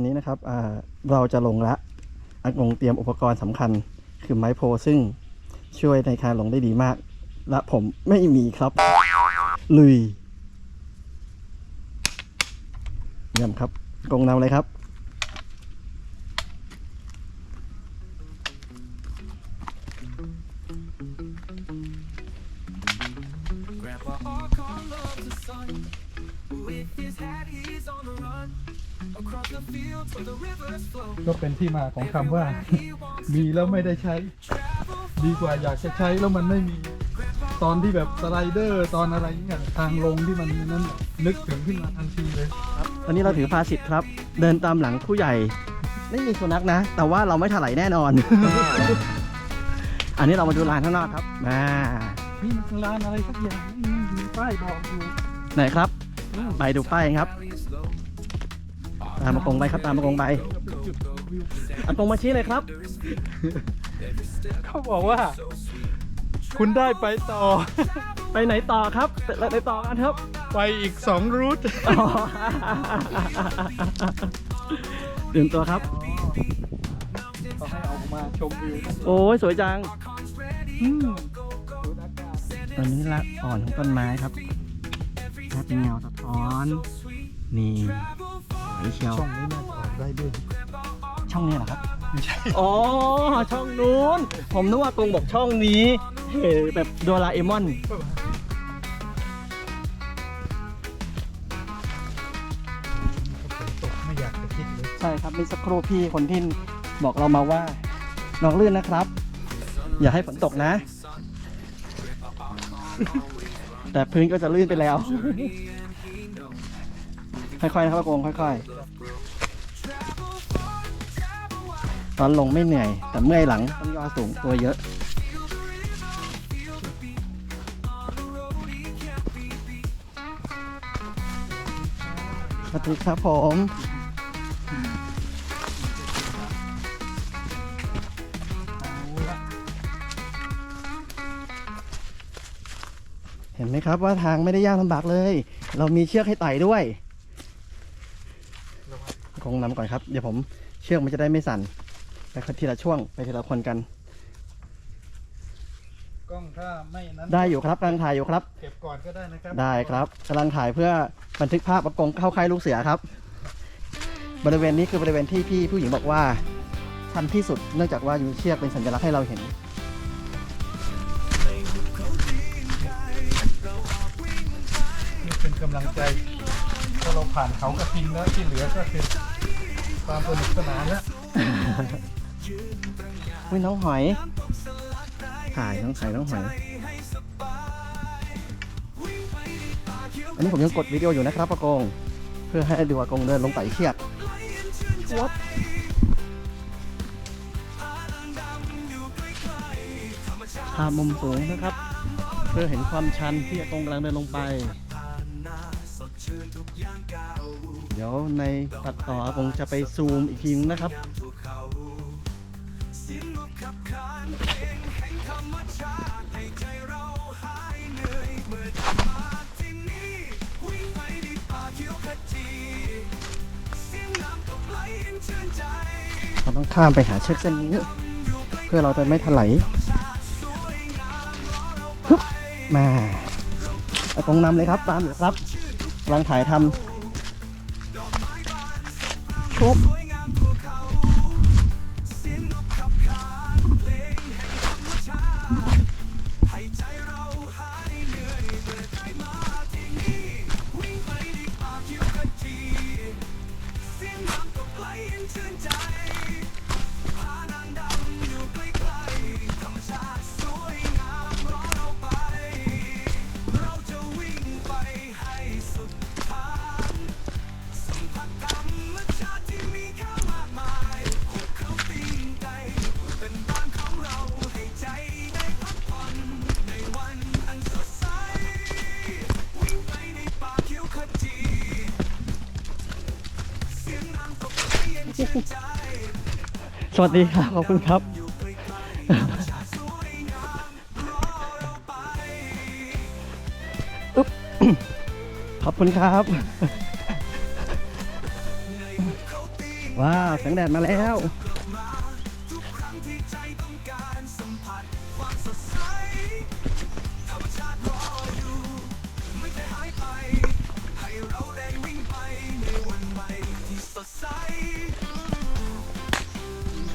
อนนี้นะครับเราจะลงละอากงเตรียมอุปกรณ์สำคัญ คือไม้โพซึ่งช่วยในการลงได้ดีมาก และผมไม่มีครับ ลุยเยี่ยมครับกงนำเลยครับ Grandpa Hawk loves the sun. With his hat, he's on the run. Across the fields where the rivers flow. ก็เป็นที่มาของคำว่า He wants มีแล้วไม่ได้ใช้ ดีกว่าอยากจะใช้แล้วมันไม่มีตอนที่แบบสไลเดอร์ตอนอะไรเงี้ยทางลงที่มันนั้นน่ะนึกถึงขึ้นมาทันทีเลยตอนนี้เราถือภาสิทธิ์ครับ เดินตามหลังผู้ใหญ่ ไม่มีสุนัขนะ แต่ว่าเราไม่ถลายแน่นอน อันนี้เรามาดูลานข้างนอกครับมานี่มันร้านอะไรสักอย่างนี่มีป้ายบอกอยู่ไหนครับ ไปดูป้ายครับ ตามมากงไปครับตามมากงไปเป็นจุดวิวอากงมาชี้เลยครับ เขาบอกว่า คุณได้ไปต่อ ไปไหนต่อครับไปไหนต่อกันครับ ไปอีกสองรูทอ๋อตื่นตัวครับเขาให้เอามาชมวิวโอ้ยสวยจังอืมดูอากาศตอนนี้ละอ่อนของต้นไม้ครับถ้าเป็นเงาสะท้อน นี่สวย เชียว ช่องนี้น่าจะออกได้ด้วยช่องนี้เหรอครับ ไม่ใช่อ๋อ ช่องนู้น ผมนึกว่ากงบอกช่องนี้เฮ้แบบโดราเอมอน ฝนตกไม่อยากจะคิดเลยใช่ครับมีสักครู่พี่คนที่บอกเรามาว่าน้องลื่นนะครับ อย่าให้ฝนตกนะ แต่พื้นก็จะลื่นไปแล้ว ค่อยๆนะครับอากงค่อยๆ ตอนลงไม่เหนื่อย แต่เมื่อยหลังต้องย่อสูงตัวเยอะสวัสดีครับผมเห็นไหมครับว่าทางไม่ได้ยากลำบากเลย เรามีเชือกให้ไต่ด้วย คงนำก่อนครับ เดี๋ยวผมเชือกมันจะได้ไม่สั่นไปทีละช่วงไปทีละคนกัน กล้องถ้าไม่นั้นได้อยู่ครับกำลังถ่ายอยู่ครับ เก็บก่อนก็ได้นะครับได้ครับกำลังถ่ายเพื่อบันทึกภาพประกงเข้าค่ายลูกเสือครับ บริเวณนี้คือบริเวณที่พี่ผู้หญิงบอกว่าชันที่สุดเนื่องจากว่ามีเชือกเป็นสัญลักษณ์ให้เราเห็นนี่เป็นกำลังใจถ้าเราผ่านเขากระทิงแล้วที่เหลือก็คือ ความสนุกสนานแล้วอุ้ยน้องหอยถ่ายน้องถ่ายน้องหอย อันนี้ผมยังกดวิดีโออยู่นะครับประกง เพื่อให้ดูอากงเดินลงไต่เชือกวัดภาพมุมสูงนะครับ เพื่อเห็นความชันที่อากงกำลังเดินลงไป ดี๋ยวในตัดต่ออากงจะไปซูมอีกทีนึงนะครับเราต้องข้ามไปหาเชือกเส้นนี้ เพื่อเราจะไม่ถลายมาเอาตรงนำเลยครับตามอยู่ครับกำลังถ่ายทำ ชุบส วัสดีครับ ขอบคุณครับอุ๊บขอบคุณครับ ว้าวแสงแดดมาแล้ว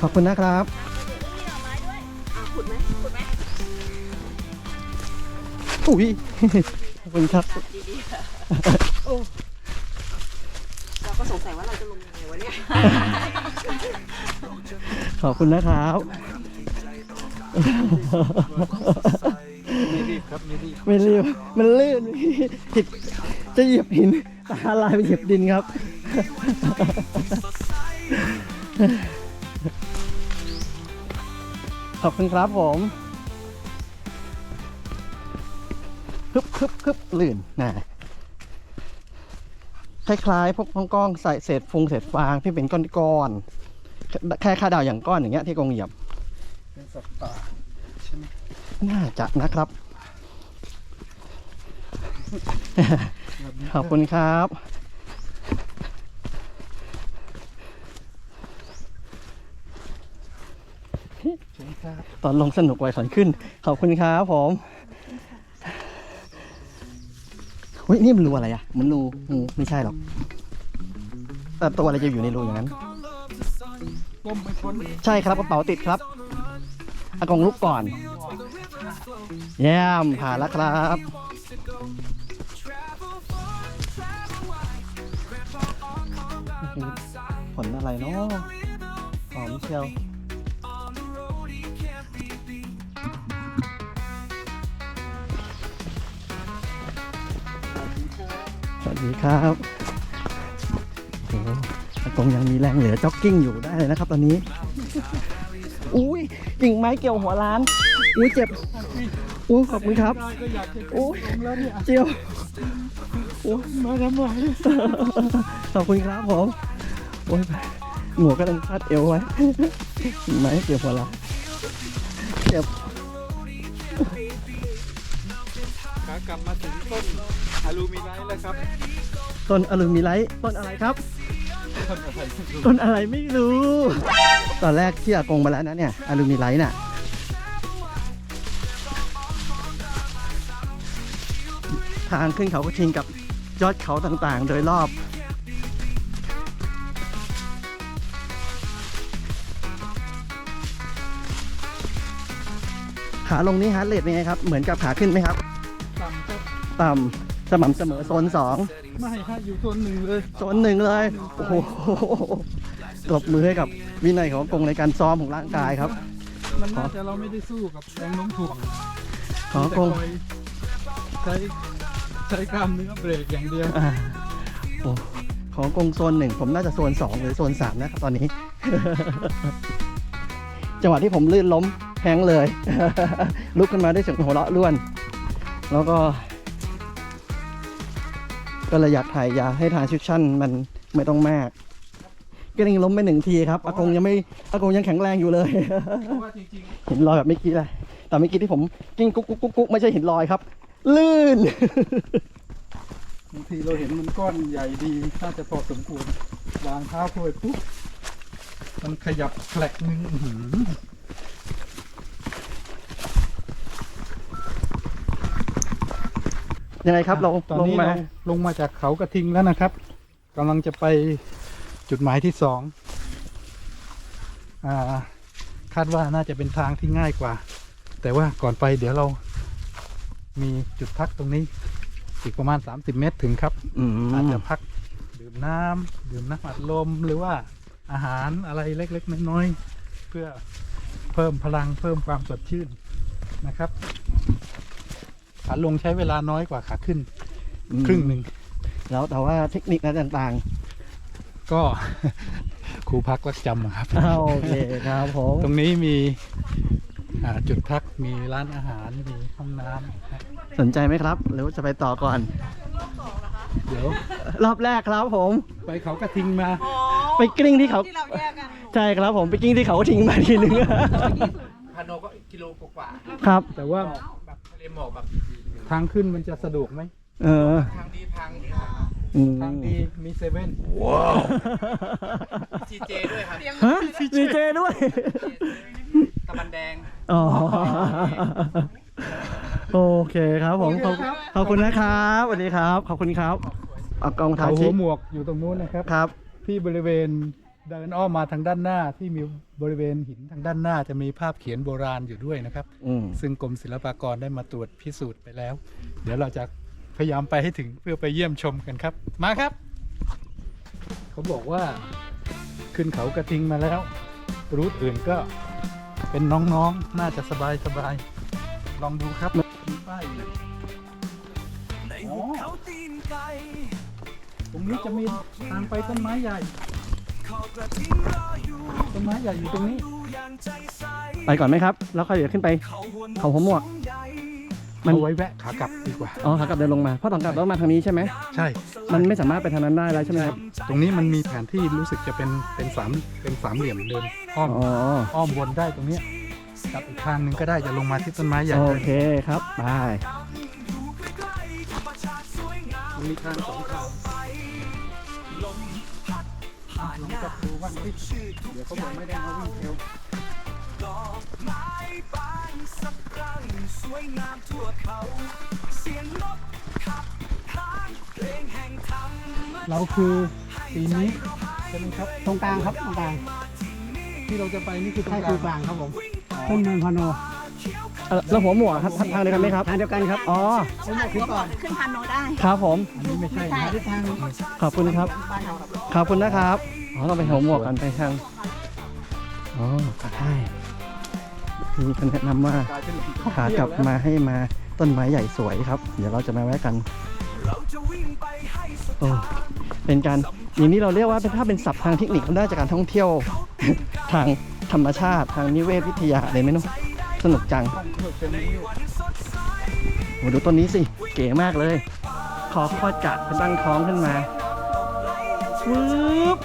ขอบคุณนะครับขุดไหมขุดไหมอุ้ยขอบคุณครับดีๆค่ะเราก็สงสัยว่าเราจะลงยังไงวะเนี่ย ขอบคุณนะครับไม่รีบครับไม่รีบไม่รีบมันลื่นผิดจะเหยียบหินตาลายไปเหยียบดินครับ ขอบคุณครับผมฮึบฮึบฮึบลื่นนะคล้ายๆ พวกกล้องๆใส่เศษฟงเศษฟางที่เป็นก้อนๆแค่ค่าดาวอย่างก้อนอย่างเงี้ยที่กงเหยียบเป็นสัตว์ป่าใช่ไหมน่าจะนะครับ ขอบคุณครับ ใช่ครับ ตอนลงสนุกไวสันขึ้น ขอบคุณครับผมเฮ้ยนี่มันรูอะไรอะ มันรูงูไม่ใช่หรอกแต่ตัวอะไรจะอยู่ในรูอย่างนั้นต้มไม่พ้นใช่ครับกระเป๋าติดครับอากงลุกก่อนเยี่ยมผ่านแล้วครับ ผลอะไรเนาะหอมเชียว ดีครับโอ้โหอากงยังมีแรงเหลือจ็อกกิ้งอยู่ได้เลยนะครับ ตอนนี้ อุ้ยกิ่งไม้เกี่ยวหัวร้าน อุ้ยเจ็บ อุ้ยขอบคุณครับได้ก็อยากจะโอ้ยลงแล้วเนี่ยเจียวโอ้ยมาทำไมขอบคุณครับผม โอ้ยหมวกก็ต้องคาดเอวไว้กิ่งไม้เกี่ยวหัวร้านเจ็บ ขากลับมาถึงต้นอลูมิไลท์แล้วครับต้นอลูมิไลท์ต้นอะไรครับ ต้นอะไรไม่รู้ต้นอะไรไม่รู้ ตอนแรกที่อากงมาแล้วนะเนี่ยอลูมิไลท์น่ะ ทางขึ้นเขาก็ชิงกับยอดเขาต่างๆ โดยรอบ ขาลงนี้ฮาร์ดเรทเป็นไงครับ เหมือนกับขาขึ้นไหมครับ ต่ำสม่ำเสมอโซนสองไม่ให้อยู่โซนหนึ่งเลยโซนหนึ่งเลย โอ้โหตบมือให้กับวินัยของอากงในการซ้อมของร่างกายครับ มันน่าจะเราไม่ได้สู้กับแรงโน้มถ่วงขออากงแต่คอยใช้ใช้กล้ามเนื้อเบรกอย่างเดียวอ่าโอ้ของกงโซนหนึ่งผมน่าจะโซนสองหรือโซนสามนะครับตอนนี้ จังหวะที่ผมลื่นล้มแฮงก์เลย ลุกขึ้นมาได้เสียงหัวเราะล้วน แล้วก็ ก็เลยอยากถ่ายยาให้ทานชิชั่นมันไม่ต้องมากก็ยังล้มไปหนึ่งทีครับอากงยังไม่อากงยังแข็งแรงอยู่เลยเห็นรอยแบบเมื่อกี้เลยแต่เมื่อกี้ที่ผมกิ้งกุ๊กกุ๊กกุ๊กไม่ใช่เห็นรอยครับ ลื่นบางทีเราเห็นมันก้อนใหญ่ดีน่าจะพอสมควรวางเท้าโผล่ปุ๊บมันขยับแผลกนึงอื้อหือ ยังไงครับเราตอนลงนี้มา เราลงมาจากเขากระทิงแล้วนะครับกำลังจะไปจุดหมายที่สองอ่าคาดว่าน่าจะเป็นทางที่ง่ายกว่า แต่ว่าก่อนไปเดี๋ยวเรามีจุดพักตรงนี้ อีกประมาณ 30 เมตรถึงครับ อืมอาจจะพักดื่มน้ำดื่มน้ำอัดลมหรือว่าอาหารอะไรเล็กๆน้อยๆเพื่อเพิ่มพลังเพิ่มความสดชื่นนะครับ ขาลงใช้เวลาน้อยกว่าขาขึ้นครึ่งหนึ่งแล้วแต่ว่าเทคนิคอะไรต่างก็ ครูพักรักจำอะครับ ๆอ้าวโอเคครับผมตรงนี้มีอ่าจุดพักมีร้านอาหารมีห้องน้ำนะสนใจไหมครับ หรือว่าจะไปต่อก่อน เดี๋ยวรอบแรกครับผม ไปเขากระทิงมาอ๋อไปกลิ้งที่เขา ที่เราแยกกันใช่ครับผมไปกลิ้งที่เขาทิ้งมาทีนึง พาโนก็กิโลกว่าครับ แต่ว่าๆแบบทะเลหมอกแบบ ทางขึ้นมันจะสะดวกไหมเออ ทางดีทางอืมทางดีมีเซเว่นซีเจด้วยครับฮะดีเจด้วยตะบันแดงอ๋อโอเคครับผมขอบขอบคุณนะครับสวัสดีครับ ขอบคุณครับเอากองถ่าเขายหัชิวหมวกอยู่ตรงนู้นนะครับครับ ที่บริเวณ เดินอ้อมมาทางด้านหน้าที่มีบริเวณหินทางด้านหน้าจะมีภาพเขียนโบราณอยู่ด้วยนะครับ อืมซึ่งกรมศิลปากรได้มาตรวจพิสูจน์ไปแล้ว เดี๋ยวเราจะพยายามไปให้ถึงเพื่อไปเยี่ยมชมกันครับ มาครับ เขาบอกว่าขึ้นเขากระทิงมาแล้ว รูทอื่นก็เป็นน้องๆน่าจะสบายสบายๆลองดูครับมีป้ายอยู่ในหุบเขาตีนไก่ ตรงนี้จะมีทางไปต้นไม้ใหญ่ ต้นไม้ใหญ่อยู่ตรงนี้ดูอย่างใจใสไปก่อนไหมครับ แล้วค่อยเดี๋ยวขึ้นไป เขาหัวเขาหัวหมวกใหญ่มัน เอาไว้แวะขากลับดีกว่า อ๋อขากลับเดินลงมาเพราะตอนกลับต้องมาทางนี้ใช่ไหมใช่ มันไม่สามารถไปทางนั้นได้แล้วใช่ไหมครับตรงนี้มันมีแผนที่รู้สึกจะเป็นเป็นสามเป็นสามเหลี่ยมเดินอ้อมอ๋ออ้อมวนได้ตรงเนี้ยกลับอีกทางหนึ่งก็ได้จะลงมาที่ต้นไม้ใหญ่โอเลยเคครับไปอยู่ใกล้ๆธรรมชาติสวยงามมันมีทางสองทาง ลองหน้าจับดูว่าเฮ้ยชื่อทุกเดี๋ยวเขาบอกไม่ได้มาวิ่งเร็วดอกไม้บานสะพรั่งสวยงามทั่วเขา เสียงนกขับพานเพลงแห่งธรรมเราคือปีนี้ใช่ไหมครับตรงกลางครับตรงกลางที่เราจะไปนี่คือตรใช่งกคืลาองกลางครับผมขึ้นเนินพะโน เอ่อแล้วหัวหมวกครับทางเดียวกันไหมครับ ทางเดียวกันครับ อ๋อผมบอกขึ้นก่อนขึ้นพันโนได้ครับผมอันนี้ไม่ใช่หานะทิศทางขอบคุณครับ บ้านเราครับขอบคุณนะครับ อ๋อ ต้องไปหัวหมวกกันไปทาง อ๋อใช่มีคนแนะนำว่ากลายเป็นแหล่งท่องขากเที่ยลัวบแล้วมาให้มาต้นไม้ใหญ่สวยครับ เดี๋ยวเราจะมาแวะกันเราจะวิ่งไปให้สุดโอ้เป็นการอย่างนี้เราเรียกว่าเป็นถ้าเป็นศัพท์ทางเทคนิคมันได้จากการท่องเที่ยว ทางธรรมชาติทางนิเวศวิทยาอะไรไม่รู้ สนุกจังวันสดใสโหดูต้นนี้สิ เก๋มากเลยคอคอดกัดเป็นตั้งท้องขึ้นมาปึ๊บ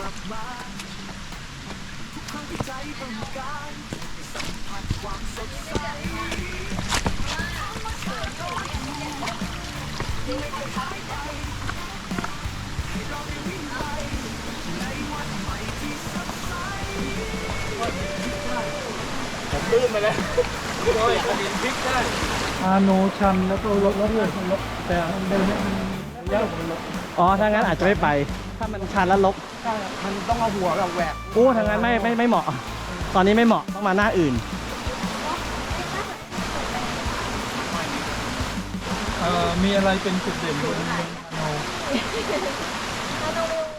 เราจะกลับมาทุกครั้งที่ใจต้องการสัมผัสความสดใสอาโนชันแล้วก็รถรถเลยรถแต่เดินเนี่ยมันระยะมันลดอ๋อ ถ้างั้นอาจจะไม่ไป ถ้ามันชันแล้วลบมันต้องเอาหัวแบบแหวกโอ้ทางนั้นไม่ไม่ไม่เหมาะ ตอนนี้ไม่เหมาะต้องมาหน้าอื่น เอ่อมีอะไรเป็นจุดเด่นบนเมืองอาโน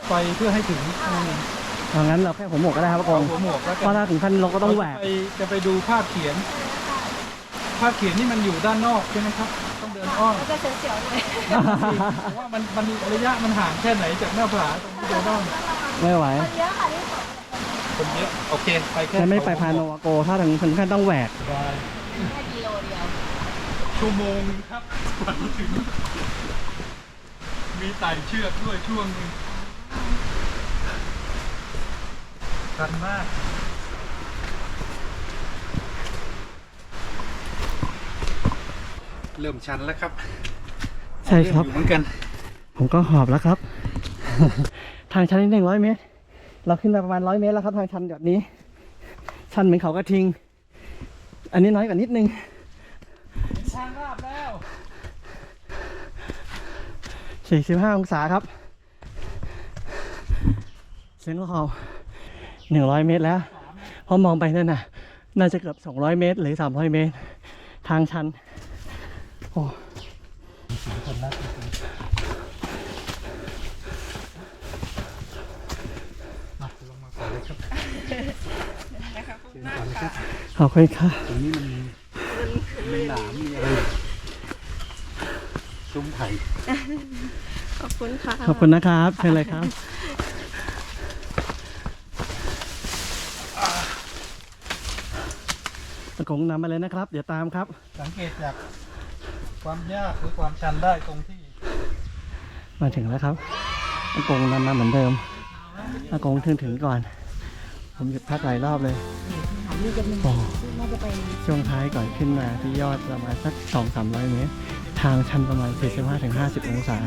ไปเพื่อให้ถึงทางนั้นเราแค่หัวหมวกก็ได้ครับพระกเอางหัวหมวกแล้วเพกัราะนถ้าถึงขั้นลงก็ต้องแหวก เราจะไปจะไปดูภาพเขียน ภาพเขียนนี่มันอยู่ด้านนอกใช่ไหมครับต้องเดินอ้อมจะเสียวๆเลยเพราะว่ามันมันระยะมันห่างแค่ไหนจากหน้าผาตรงที่เดินอ้อมไม่ไหวเยอะค่ะที่สุดคนเยอะโอเคไปแค่จะไม่ไปพาโนเขวาโกถ้าถึงถึงขั้นต้องแหวกได้แค่กิโลเดียวชั่วโมงนึงครับกว่าจะถึง มีไต่เชือกด้วยช่วงหนึงชันมาก เริ่มชันแล้วครับใช่ครับ เมอยู่เหมือนกันผมก็หอบแล้วครับ ทางชันนิดหนึ่งร้อยเมตร เราขึ้นมาประมาณร้อยเมตรแล้วครับ ทางชันแบบนี้ ชันเหมือนเขากระทิง อันนี้น้อยกว่านิดนึง ทางราบแล้วสี่สิบห้าองศาครับ เสียงเราหนึ่งร้อยเมตรแล้ว พอมองไปนั่นน่ะ น่าจะเกือบสองร้อยเมตร หรือสามร้อยเมตร ทางชัน โอ้มาลงมาก่อนเลยครับเชิญก่อนเลยครับขอบคุณค่ะตรงนี้มันมีมีหนามมีอะไรเชิซุ้มไผ่ขอบคุณค่ะ ขอบคุณนะครับเชิญเลยครับอากงนำมาเลยนะครับ เดี๋ยวตามครับ สังเกตจาก ความยากหรือความชันได้ตรงที่ มาถึงแล้วครับอากงนำมาเหมือนเดิมอากงถึงถึงก่อน ผมหยุดพักหลายรอบเลยโอ้ช่วงท้ายก่อนขึ้นมาที่ยอดประมาณสักสองสามร้อยเมตร ทางชันประมาณ 45ถึง50 องศา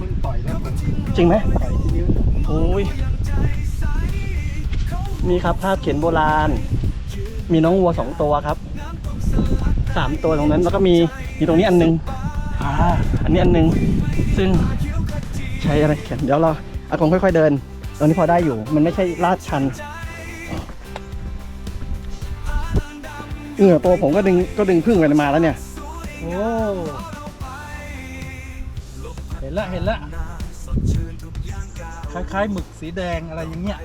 มึงต่อยแล้วผมจริงไหมโอ้ยมีครับภาพเขียนโบราณ มีน้องวัวสองตัวครับ สามตัวตรงนั้นแล้วก็มีมีตรงนี้อันหนึงอ่าอันนี้อันหนึง ซึ่งใช้อะไรเขียนเดี๋ยวเราอากงค่อย ๆเดินตอนนี้พอได้อยู่ มันไม่ใช่ลาดชันเหงื่อตัวผมก็ดึงก็ดึงพึ่งไปมาแล้วเนี่ย โอ้เห็นละเห็นละคล้ายๆหมึกสีแดงอะไรอย่างเงี้ย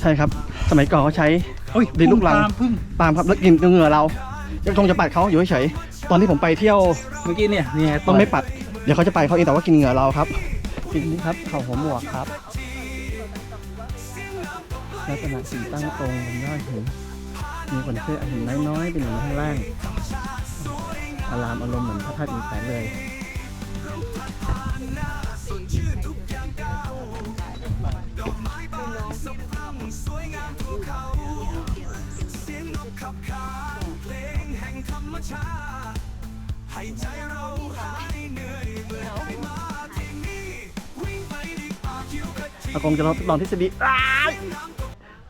ใช่ครับ สมัยก่อนเขาใช้โอ้ยดินลูกรังตามพึ่งตามครับแล้วกินเหงื่อเรา ยังคงจะปัดเขาอยู่เฉยๆตอนที่ผมไปเที่ยวเมื่อกี้เนี่ยเนี่ยต้องไม่ปัด เดี๋ยวเขาจะไปเขาเองแต่ว่ากินเหงื่อเราครับทีนี้ครับเขาหัวหมวกครับลักษณะสีตั้งตรงบนยอดหินมีขนเสื้อหินน้อยๆเป็นหินข้างล่างอารามอารมณ์เหมือนพระธาตุอินแสนเลย อากงจะลองลองทฤษฎีอ้าย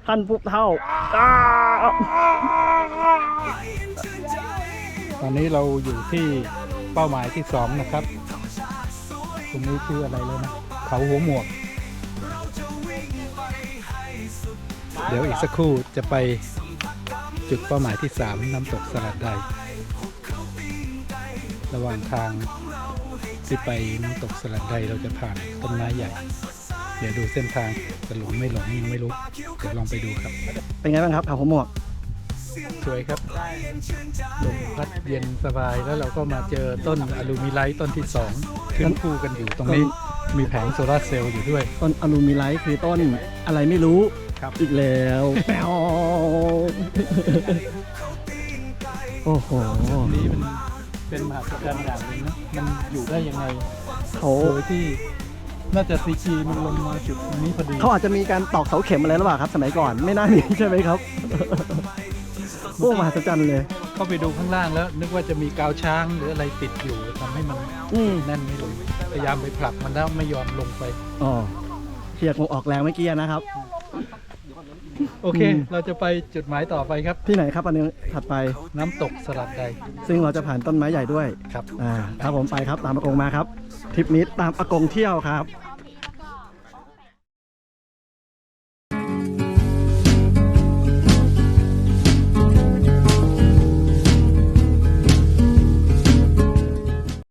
ท่านปุ๊บเท่าอ้าวตอนนี้เราอยู่ที่เป้าหมายที่สองนะครับตรงนี้ชื่ออะไรเลยนะ เขาหัวหมวก เดี๋ยวอีกสักครู่จะไปจุดเป้าหมายที่สามน้ำตกสลัดใด ระหว่างทางที่ไปน้ำตกสลัดใดเราจะผ่านต้นไม้ใหญ่ เดี๋ยวดูเส้นทางจะหลงไม่หลงยังไม่รู้ เดี๋ยวลองไปดูครับ เป็นไงบ้างครับเขาหัวหมวกสวยครับลมพัดเย็นสบายแล้วเราก็มาเจอต้นอลูมิไลท์ต้นที่สองขึ้นคู่กันอยู่ตรงนี้มีแผงโซลาร์เซลล์อยู่ด้วย ต้นอลูมิไลท์คือต้นอะไรไม่รู้ครับอีกแล้วแป๊วโอ้โหนี้มัน เป็นมหัศจรรย์อย่างหนึ่งนะมันอยู่ได้ยังไงเขาโดยที่ น่าจะซีจีมันลงมาจุดตรงนี้พอดีเขาอาจจะมีการตอกเสาเข็มอะไรหรือเปล่าครับ สมัยก่อนไม่น่ามีใช่ไหมครับ โอ้มหัศจรรย์เลย เข้าไปดูข้างล่างแล้ว นึกว่าจะมีกาวช้างหรืออะไรติดอยู่ทำให้มันอืมแน่นไม่ลงพยายามไปผลักมันแล้วไม่ยอมลงไป อ๋อเชียร์คงออกแรงเมื่อกี้นะครับ โอเคอืมเราจะไปจุดหมายต่อไปครับ ที่ไหนครับอันนี้ถัดไปน้ำตกสลัดใด ซึ่งเราจะผ่านต้นไม้ใหญ่ด้วยครับ อ่าครับผมไปครับตามอากงมาครับทริปนี้ตามอากงเที่ยวครับ